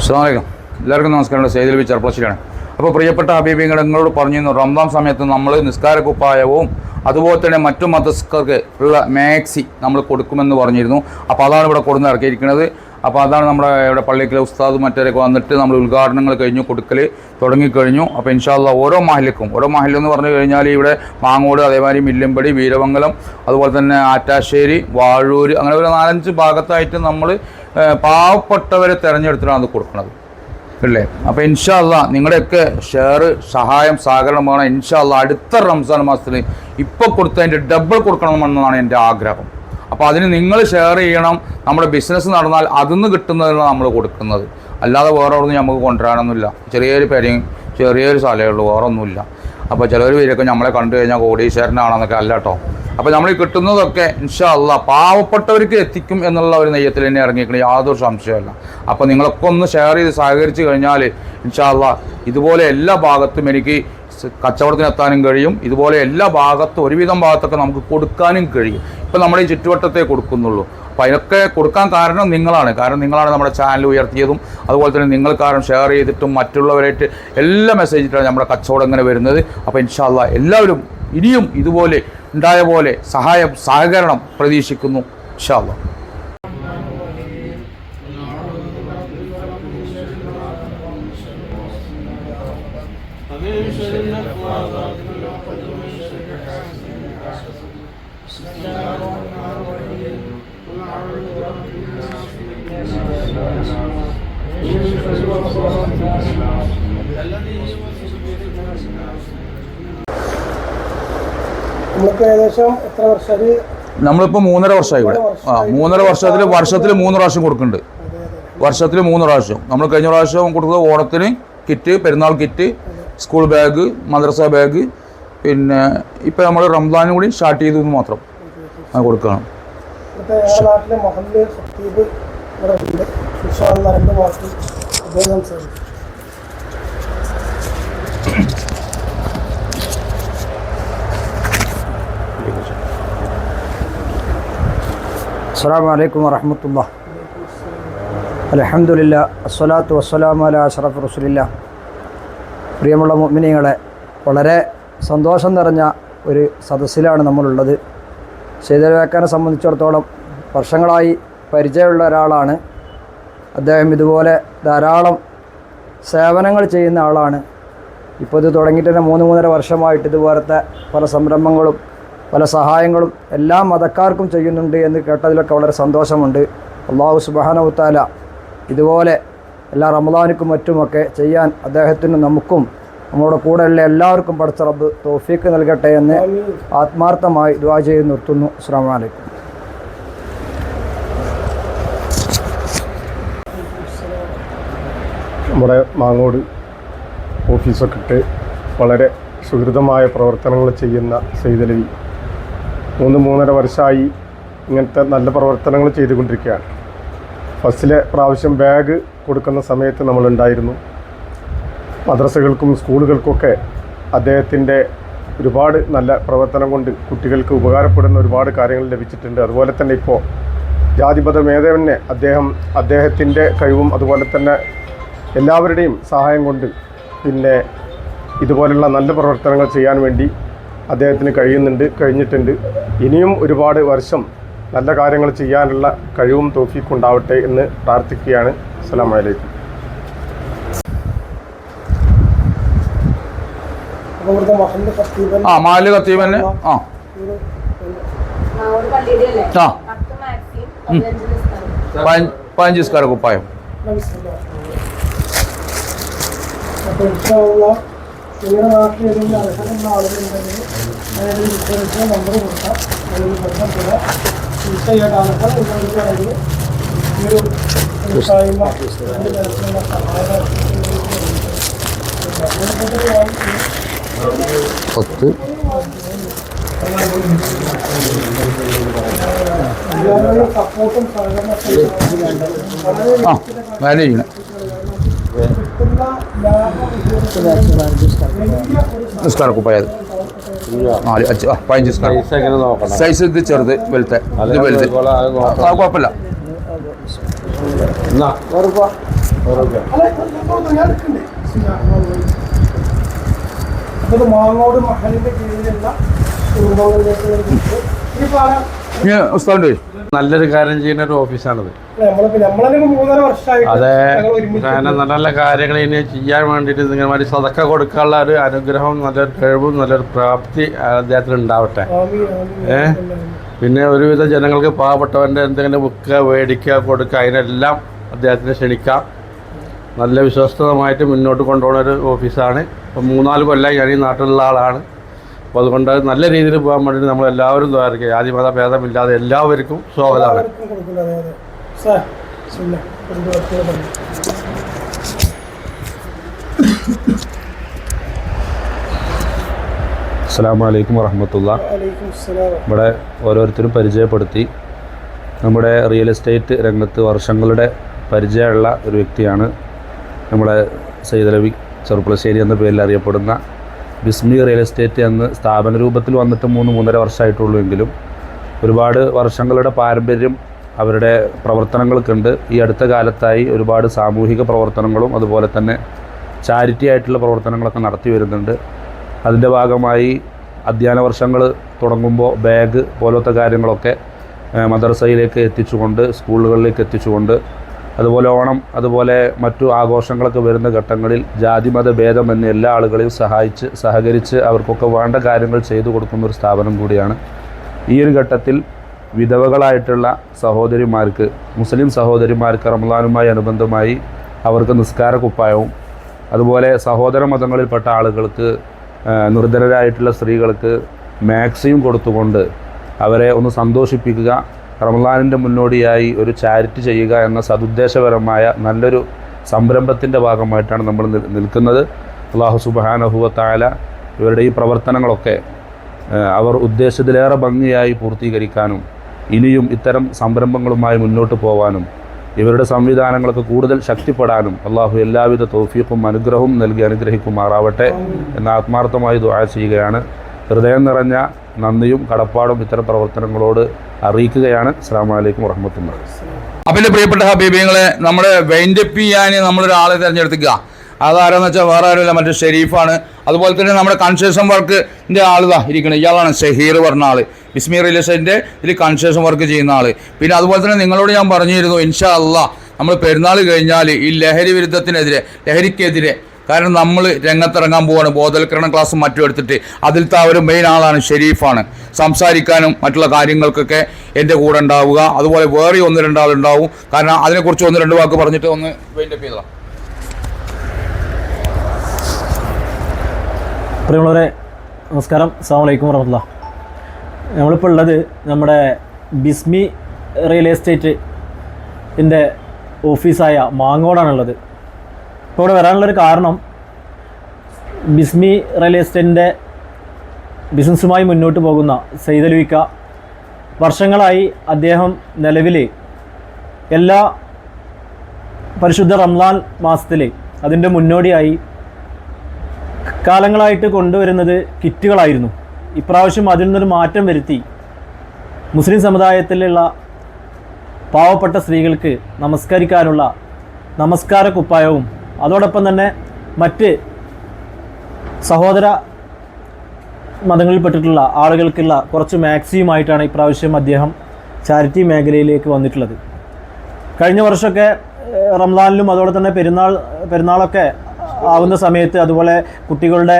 അസ്സാമലൈക്കും എല്ലാവർക്കും നമസ്കാരം. സെയ്തിൽ ബി ചെറുപ്പശ്ശേരിയാണ് അപ്പോൾ പ്രിയപ്പെട്ട ഹബീബിങ്ങൾ പറഞ്ഞു പറഞ്ഞിരുന്നു റംസാൻ സമയത്ത് നമ്മൾ നിസ്കാര കുപ്പായവും അതുപോലെ തന്നെ മറ്റു മതസ്കർക്ക് ഉള്ള മാക്സി നമ്മൾ കൊടുക്കുമെന്ന് പറഞ്ഞിരുന്നു. അപ്പോൾ അതാണ് ഇവിടെ കൊടുന്ന് ഇറക്കിയിരിക്കുന്നത്. അപ്പോൾ അതാണ് നമ്മുടെ ഇവിടെ പള്ളിക്കലെ ഉസ്താദ് മറ്റവരൊക്കെ വന്നിട്ട് നമ്മൾ ഉദ്ഘാടനങ്ങൾ കഴിഞ്ഞു കൊടുക്കൽ തുടങ്ങിക്കഴിഞ്ഞു. അപ്പോൾ ഇൻഷാല്ല ഓരോ മഹലിക്കും ഓരോ മഹലിൽ എന്ന് പറഞ്ഞു കഴിഞ്ഞാൽ ഇവിടെ മാങ്ങോട് അതേമാതിരി മില്ലമ്പടി വീരമംഗലം അതുപോലെ തന്നെ ആറ്റാശ്ശേരി വാഴൂർ അങ്ങനെ ഒരു നാലഞ്ച് ഭാഗത്തായിട്ട് നമ്മൾ പാവപ്പെട്ടവരെ തിരഞ്ഞെടുത്തിട്ടാണ് അത് കൊടുക്കുന്നത് അല്ലേ? അപ്പോൾ ഇൻഷാല്ല നിങ്ങളുടെയൊക്കെ ഷെയർ സഹായം സഹകരണം വേണം. ഇൻഷാല്ല അടുത്ത റംസാൻ മാസത്തിൽ ഇപ്പോൾ കൊടുത്തതിന്റെ ഡബിൾ കൊടുക്കണമെന്നാണ് എന്റെ ആഗ്രഹം. അപ്പോൾ അതിന് നിങ്ങൾ ഷെയർ ചെയ്യണം. നമ്മുടെ ബിസിനസ് നടന്നാൽ അതിൽ കിട്ടുന്നതിനാണ് നമ്മൾ കൊടുക്കുന്നത്. അല്ലാതെ വേറെ ഒന്നും നമുക്ക് കൊണ്ടുവരാനൊന്നുമില്ല. ചെറിയൊരു പേരെയും ചെറിയൊരു സ്ഥലമേ ഉള്ളൂ. വേറെ ഒന്നുമില്ല അപ്പോൾ ചിലർ പേരൊക്കെ നമ്മളെ കണ്ടു കഴിഞ്ഞാൽ കോടീശ്വരനാണെന്നൊക്കെ അല്ല കേട്ടോ അപ്പോൾ നമ്മൾ കിട്ടുന്നതൊക്കെ ഇൻഷാ അല്ല പാവപ്പെട്ടവർക്ക് എത്തിക്കും എന്നുള്ള ഒരു നെയ്യത്തിൽ തന്നെ ഇറങ്ങിയിരിക്കണം യാതൊരു സംശയമല്ല അപ്പോൾ നിങ്ങളൊക്കെ ഒന്ന് ഷെയർ ചെയ്ത് സഹകരിച്ച് കഴിഞ്ഞാൽ ഇൻഷാ അല്ല ഇതുപോലെ എല്ലാ ഭാഗത്തും എനിക്ക് കച്ചവടത്തിനെത്താനും കഴിയും. ഇതുപോലെ എല്ലാ ഭാഗത്തും ഒരുവിധം ഭാഗത്തൊക്കെ നമുക്ക് കൊടുക്കാനും കഴിയും. ഇപ്പം നമ്മുടെ ഈ ചുറ്റുവട്ടത്തെ കൊടുക്കുന്നുള്ളൂ. അപ്പോൾ അതിനൊക്കെ കൊടുക്കാൻ കാരണം നിങ്ങളാണ്. കാരണം നിങ്ങളാണ് നമ്മുടെ ചാനൽ ഉയർത്തിയതും അതുപോലെ തന്നെ നിങ്ങൾ കാരണം ഷെയർ ചെയ്തിട്ടും മറ്റുള്ളവരായിട്ട് എല്ലാ മെസ്സേജിട്ടാണ് നമ്മുടെ കച്ചവടം ഇങ്ങനെ വരുന്നത്. അപ്പോൾ ഇൻഷാല്ല എല്ലാവരും ഇനിയും ഇതുപോലെ ഉണ്ടായ പോലെ സഹായം സഹകരണം പ്രതീക്ഷിക്കുന്നു. ഇൻഷാല്ല വർഷം ഒരു നമ്മളിപ്പോൾ മൂന്നര വർഷമായി ഇവിടെ. ആ മൂന്നര വർഷത്തിൽ വർഷത്തിൽ മൂന്ന് പ്രാവശ്യം കൊടുക്കുന്നുണ്ട്. വർഷത്തിൽ മൂന്ന് പ്രാവശ്യം. നമ്മൾ കഴിഞ്ഞ പ്രാവശ്യം കൊടുത്തത് ഓണത്തിന് kit Perunnal kit school bag മദ്രസ ബാഗ് പിന്നെ ഇപ്പം നമ്മൾ റംസാനും കൂടി സ്റ്റാർട്ട് ചെയ്തു എന്ന് മാത്രം കൊടുക്കുകയാണ്. ഞങ്ങളുടെ നാട്ടിലെ മഹല്ല് സത്തീബ് ഇവിടെ ഉണ്ട്. വിശ്വാസം രണ്ട് മാസം അദ്ദേഹം സംസാരിക്കും അസ്സാം വലൈക്കും വറഹമത്തുള്ള അലഹമുല്ല അസ്സലാത്തു വസ്സലാമു അല അഷറഫ് റസുലില്ല പ്രിയമുള്ള മുഅ്മിനീങ്ങളെ വളരെ സന്തോഷം നിറഞ്ഞ ഒരു സദസ്സിലാണ് നമ്മളുള്ളത്. സൈതലവേക്കാനെ സംബന്ധിച്ചിടത്തോളം വർഷങ്ങളായി പരിചയമുള്ള ഒരാളാണ്. അദ്ദേഹം ഇതുപോലെ ധാരാളം സേവനങ്ങൾ ചെയ്യുന്ന ആളാണ്. ഇപ്പോൾ ഇത് തുടങ്ങിയിട്ട് തന്നെ മൂന്ന് മൂന്നര വർഷമായിട്ട് ഇതുപോലത്തെ പല സംരംഭങ്ങളും പല സഹായങ്ങളും എല്ലാ മതക്കാർക്കും ചെയ്യുന്നുണ്ട് എന്ന് കേട്ടതിലൊക്കെ വളരെ സന്തോഷമുണ്ട്. അള്ളാഹു സുബാനവുത്താല ഇതുപോലെ എല്ലാ റമദാനിക്കും മറ്റുമൊക്കെ ചെയ്യാൻ അദ്ദേഹത്തിന് നമുക്കും നമ്മുടെ കൂടെയുള്ള എല്ലാവർക്കും പഠിച്ച റബ്ബ് തോഫീക്ക് നൽകട്ടെ എന്ന് ആത്മാർത്ഥമായി ദ്വാ ചെയ്ത് നിർത്തുന്നു. അസ്സാം വലൈക്കും നമ്മുടെ മാങ്ങോട് ഓഫീസൊക്കെ ഇട്ട് വളരെ സുഹൃതമായ പ്രവർത്തനങ്ങൾ ചെയ്യുന്ന സെയ്തലവി മൂന്ന് മൂന്നര വർഷമായി ഇങ്ങനത്തെ നല്ല പ്രവർത്തനങ്ങൾ ചെയ്തുകൊണ്ടിരിക്കുകയാണ്. ഫസ്റ്റിലെ പ്രാവശ്യം ബാഗ് കൊടുക്കുന്ന സമയത്ത് നമ്മളുണ്ടായിരുന്നു. മദ്രസകൾക്കും സ്കൂളുകൾക്കൊക്കെ അദ്ദേഹത്തിന്റെ ഒരുപാട് നല്ല പ്രവർത്തനം കൊണ്ട് കുട്ടികൾക്ക് ഉപകാരപ്പെടുന്ന ഒരുപാട് കാര്യങ്ങൾ ലഭിച്ചിട്ടുണ്ട്. അതുപോലെ തന്നെ ഇപ്പോൾ ജാതിപത മേധവനെ അദ്ദേഹം അദ്ദേഹത്തിന്റെ കഴിവും അതുപോലെ തന്നെ എല്ലാവരുടെയും സഹായം കൊണ്ട് പിന്നെ ഇതുപോലുള്ള നല്ല പ്രവർത്തനങ്ങൾ ചെയ്യാൻ വേണ്ടി അദ്ദേഹത്തിന് കഴിയുന്നുണ്ട് കഴിഞ്ഞിട്ടുണ്ട്. ഇനിയും ഒരുപാട് വർഷം നല്ല കാര്യങ്ങൾ ചെയ്യാനുള്ള കഴിവും തോഫിക്കും എന്ന് പ്രാർത്ഥിക്കുകയാണ്. സത്തീബൻ ആ മാൽ കത്തീബന്നെ ആ. പതിനഞ്ച് സ്കാര കുപ്പായം ഇഷ്ടമുള്ള നിങ്ങളുടെ നാട്ടിൽ ഏതെങ്കിലും അർഹതയുള്ള ആളുകളുണ്ടെങ്കിൽ അതായത് ഇൻഷുറൻസ് നമ്പർ കൊടുക്കാം. അതിൽ ബന്ധപ്പെടുക ചികിത്സയായിട്ട് അർഹത ഉള്ളവർക്കാണെങ്കിൽ ഈ ഒരു കൂട്ടായ്മ രണ്ട് തരത്തിലുള്ള സഹായം പത്ത്. ആ മാനേജ് ചെയ്യണം. നിസ്കാര കുപ്പായത് നാല് അഞ്ച് ആ പതിനഞ്ച് സ്ക്വയർ സൈസ് ഇത് ചെറുത് വലുത്തെ ഇത് വലുത്. ആ കുഴപ്പമില്ല. മാങ്ങോട് മഹലിന്റെ കീഴിലുള്ള കുടുംബങ്ങളിലേക്ക് ആരാ? നല്ലൊരു കാര്യം ചെയ്യുന്ന ഒരു ഓഫീസാണിത് അതെ കാരണം നല്ല നല്ല കാര്യങ്ങൾ ഇനി ചെയ്യാൻ വേണ്ടിയിട്ട് നിങ്ങൾമാരി സതക്ക കൊടുക്കാനുള്ള ഒരു അനുഗ്രഹവും നല്ലൊരു കഴിവും നല്ലൊരു പ്രാപ്തി അദ്ദേഹത്തിന് ഉണ്ടാവട്ടെ. ഏ? പിന്നെ ഒരുവിധ ജനങ്ങൾക്ക് പാവപ്പെട്ടവന്റെ എന്തെങ്കിലും വിൽക്കുക മേടിക്കുക കൊടുക്കുക അതിനെല്ലാം അദ്ദേഹത്തിനെ ക്ഷണിക്കാം നല്ല വിശ്വസ്തമായിട്ട് മുന്നോട്ട് കൊണ്ടുപോകുന്ന ഒരു ഓഫീസാണ് ഇപ്പം മൂന്നാൽ കൊല്ലം ഞാൻ ഈ നാട്ടിലുള്ള ആളാണ് അപ്പോൾ അതുകൊണ്ട് നല്ല രീതിയിൽ പോകാൻ വേണ്ടിയിട്ട് നമ്മൾ എല്ലാവരും ദ്വാരക്കുക ആദിമത ഭേദമില്ലാതെ എല്ലാവർക്കും സ്വാഗതമാണ് അസ്സാം വലൈക്കും വറഹമത്തുള്ള. ഇവിടെ ഓരോരുത്തരും പരിചയപ്പെടുത്തി. നമ്മുടെ റിയൽ എസ്റ്റേറ്റ് രംഗത്ത് വർഷങ്ങളുടെ പരിചയമുള്ള ഒരു വ്യക്തിയാണ് നമ്മുടെ സൈദലവി ചെറുപ്പളശ്ശേരി എന്ന പേരിൽ അറിയപ്പെടുന്ന ബിസ്മി റിയൽ എസ്റ്റേറ്റ് എന്ന് സ്ഥാപന രൂപത്തിൽ വന്നിട്ട് മൂന്ന് മൂന്നര വർഷമായിട്ടുള്ളൂ എങ്കിലും ഒരുപാട് വർഷങ്ങളുടെ പാരമ്പര്യം അവരുടെ പ്രവർത്തനങ്ങൾക്കുണ്ട്. ഈ അടുത്ത കാലത്തായി ഒരുപാട് സാമൂഹിക പ്രവർത്തനങ്ങളും അതുപോലെ തന്നെ ചാരിറ്റി ആയിട്ടുള്ള പ്രവർത്തനങ്ങളൊക്കെ നടത്തി വരുന്നുണ്ട്. അതിന്റെ ഭാഗമായി അധ്യയന വർഷങ്ങൾ തുടങ്ങുമ്പോൾ ബാഗ് പോലത്തെ കാര്യങ്ങളൊക്കെ മദ്രസയിലേക്ക് എത്തിച്ചുകൊണ്ട് സ്കൂളുകളിലേക്ക് എത്തിച്ചുകൊണ്ട് അതുപോലെ ഓണം അതുപോലെ മറ്റു ആഘോഷങ്ങളൊക്കെ വരുന്ന ഘട്ടങ്ങളിൽ ജാതിമത ഭേദമന്യേ എല്ലാ ആളുകളെയും സഹായിച്ച് സഹകരിച്ച് അവർക്കൊക്കെ വേണ്ട കാര്യങ്ങൾ ചെയ്തു കൊടുക്കുന്ന ഒരു സ്ഥാപനം കൂടിയാണ്. ഈ ഒരു ഘട്ടത്തിൽ വിധവകളായിട്ടുള്ള സഹോദരിമാർക്ക് മുസ്ലിം സഹോദരിമാർക്ക് റമദാനുമായി അനുബന്ധമായി അവർക്ക് നിസ്കാര കുപ്പായവും അതുപോലെ സഹോദര മതങ്ങളിൽപ്പെട്ട ആളുകൾക്ക് നിർധനരായിട്ടുള്ള സ്ത്രീകൾക്ക് മാക്സിയും കൊടുത്തുകൊണ്ട് അവരെ ഒന്ന് സന്തോഷിപ്പിക്കുക റമദാനിന്റെ മുന്നോടിയായി ഒരു ചാരിറ്റി ചെയ്യുക എന്ന സതുദ്ദേശപരമായ നല്ലൊരു സംരംഭത്തിന്റെ ഭാഗമായിട്ടാണ് നമ്മൾ നിൽ- നിൽക്കുന്നത്. അള്ളാഹു സുബാനഹുവത്തായ ഇവരുടെ ഈ പ്രവർത്തനങ്ങളൊക്കെ അവർ ഉദ്ദേശത്തിലേറെ ഭംഗിയായി പൂർത്തീകരിക്കാനും ഇനിയും ഇത്തരം സംരംഭങ്ങളുമായി മുന്നോട്ട് പോകാനും ഇവരുടെ സംവിധാനങ്ങൾക്ക് കൂടുതൽ ശക്തിപ്പെടാനും അള്ളാഹു എല്ലാവിധ തൗഫീഖും അനുഗ്രഹവും നൽകി അനുഗ്രഹിക്കുമാറാവട്ടെ എന്ന് ആത്മാർത്ഥമായി ദുആ ചെയ്യുകയാണ്. ഹൃദയം നിറഞ്ഞ നന്ദിയും കടപ്പാടും ഇത്തരം പ്രവർത്തനങ്ങളോട് അറിയിക്കുകയാണ് അസ്സാം വലൈക്കും വർഹമത്തുള്ള അപ്പം എന്റെ പ്രിയപ്പെട്ട ഹബീബിങ്ങളെ നമ്മുടെ വൈൻഡപ്പ് ചെയ്യാൻ നമ്മളൊരാളെ തിരഞ്ഞെടുക്കുക അതാരെന്ന് വെച്ചാൽ വേറെ ആരുമില്ല മറ്റേ ഷെരീഫാണ്. അതുപോലെ തന്നെ നമ്മുടെ കൺസ്ട്രക്ഷൻ വർക്കിന്റെ ആളിതാ ഇരിക്കണം ഇയാളാണ് ഷഹീർ പറഞ്ഞ ആൾ ബിസ്മി എസ്റ്റേറ്റിന്റെ ഇതിൽ കൺസ്ട്രക്ഷൻ വർക്ക് ചെയ്യുന്ന ആൾ പിന്നെ അതുപോലെ തന്നെ നിങ്ങളോട് ഞാൻ പറഞ്ഞിരുന്നു ഇൻഷാ അള്ളാ നമ്മൾ പെരുന്നാൾ കഴിഞ്ഞാൽ ഈ ലഹരി വിരുദ്ധത്തിനെതിരെ ലഹരിക്കെതിരെ കാരണം നമ്മൾ രംഗത്തിറങ്ങാൻ പോവാണ്. ബോധവൽക്കരണ ക്ലാസ് മറ്റും എടുത്തിട്ട് അതിലത്തെ ആ ഒരു മെയിൻ ആളാണ് ഷെരീഫാണ്. സംസാരിക്കാനും മറ്റുള്ള കാര്യങ്ങൾക്കൊക്കെ എന്റെ കൂടെ ഉണ്ടാവുക. അതുപോലെ വേറെ ഒന്ന് രണ്ടാളുണ്ടാവും. കാരണം അതിനെക്കുറിച്ച് ഒന്ന് രണ്ട് വാക്ക് പറഞ്ഞിട്ട് ഒന്ന് വെയിന്റപ്പ് ചെയ്തതാണ് പ്രിയമുള്ളവരെ നമസ്കാരം. അസ്സാം വലൈക്കും വർഹമുല്ല നമ്മളിപ്പോൾ ഉള്ളത് നമ്മുടെ ബിസ്മി റിയൽ എസ്റ്റേറ്റ് എന്റെ ഓഫീസായ മാങ്ങോടാണുള്ളത്. ഇപ്പോൾ ഇവിടെ വരാനുള്ളൊരു കാരണം ബിസ്മി റിയൽ എസ്റ്റേറ്റിന്റെ ബിസിനസ്സുമായി മുന്നോട്ട് പോകുന്ന സെയ്തലുവിക്ക വർഷങ്ങളായി അദ്ദേഹം നിലവിൽ എല്ലാ പരിശുദ്ധ റംലാൻ മാസത്തിൽ അതിന്റെ മുന്നോടിയായി കാലങ്ങളായിട്ട് കൊണ്ടുവരുന്നത് കിറ്റുകളായിരുന്നു. ഇപ്രാവശ്യം അതിൽ നിന്നൊരു മാറ്റം വരുത്തി മുസ്ലിം സമുദായത്തിലുള്ള പാവപ്പെട്ട സ്ത്രീകൾക്ക് നമസ്കരിക്കാനുള്ള നമസ്കാര കുപ്പായവും അതോടൊപ്പം തന്നെ മറ്റ് സഹോദര മതങ്ങളിൽപ്പെട്ടിട്ടുള്ള ആളുകൾക്കുള്ള കുറച്ച് മാക്സിയുമായിട്ടാണ് ഇപ്രാവശ്യം അദ്ദേഹം ചാരിറ്റി മേഖലയിലേക്ക് വന്നിട്ടുള്ളത്. കഴിഞ്ഞ വർഷമൊക്കെ റംസാനിലും അതുപോലെ തന്നെ പെരുന്നാൾ പെരുന്നാളൊക്കെ ആവുന്ന സമയത്ത് അതുപോലെ കുട്ടികളുടെ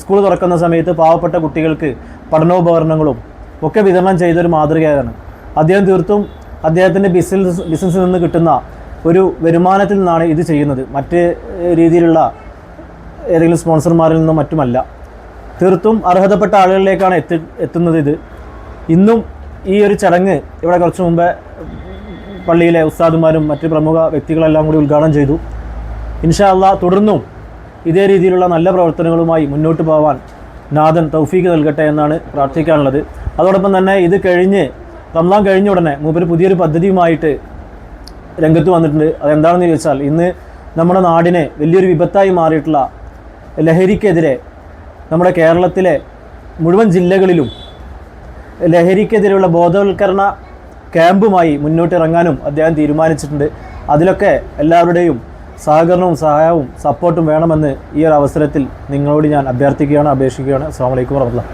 സ്കൂൾ തുറക്കുന്ന സമയത്ത് പാവപ്പെട്ട കുട്ടികൾക്ക് പഠനോപകരണങ്ങളും ഒക്കെ വിതരണം ചെയ്തൊരു മാതൃകയാണ്. അദ്ദേഹം തീർത്തും അദ്ദേഹത്തിന്റെ ബിസിനസ് ബിസിനസ്സിൽ നിന്ന് കിട്ടുന്ന ഒരു വരുമാനത്തിൽ നിന്നാണ് ഇത് ചെയ്യുന്നത്. മറ്റ് രീതിയിലുള്ള ഏതെങ്കിലും സ്പോൺസർമാരിൽ നിന്നും മറ്റുമല്ല. തീർത്തും അർഹതപ്പെട്ട ആളുകളിലേക്കാണ് എത്തി എത്തുന്നത് ഇത്. ഇന്നും ഈ ഒരു ചടങ്ങ് ഇവിടെ കുറച്ച് മുമ്പേ പള്ളിയിലെ ഉസ്താദുമാരും മറ്റ് പ്രമുഖ വ്യക്തികളെല്ലാം കൂടി ഉദ്ഘാടനം ചെയ്തു. ഇൻഷാ അള്ളാ തുടർന്നും ഇതേ രീതിയിലുള്ള നല്ല പ്രവർത്തനങ്ങളുമായി മുന്നോട്ട് പോകാൻ നാഥൻ തൗഫീക്ക് നൽകട്ടെ എന്നാണ് പ്രാർത്ഥിക്കാനുള്ളത്. അതോടൊപ്പം തന്നെ ഇത് കഴിഞ്ഞ് റംലാൻ കഴിഞ്ഞ ഉടനെ മൂപ്പര് പുതിയൊരു പദ്ധതിയുമായിട്ട് രംഗത്ത് വന്നിട്ടുണ്ട്. അതെന്താണെന്ന് ചോദിച്ചാൽ ഇന്ന് നമ്മുടെ നാടിനെ വലിയൊരു വിപത്തായി മാറിയിട്ടുള്ള ലഹരിക്കെതിരെ നമ്മുടെ കേരളത്തിലെ മുഴുവൻ ജില്ലകളിലും ലഹരിക്കെതിരെയുള്ള ബോധവൽക്കരണ ക്യാമ്പുമായി മുന്നോട്ടിറങ്ങാനും അദ്ദേഹം തീരുമാനിച്ചിട്ടുണ്ട്. അതിലൊക്കെ എല്ലാവരുടെയും സഹകരണവും സഹായവും സപ്പോർട്ടും വേണമെന്ന് ഈ ഒരു അവസരത്തിൽ നിങ്ങളോട് ഞാൻ അഭ്യർത്ഥിക്കുകയാണ് അപേക്ഷിക്കുകയാണ്. അസ്സാം വലൈക്കും വർഹമുല്ല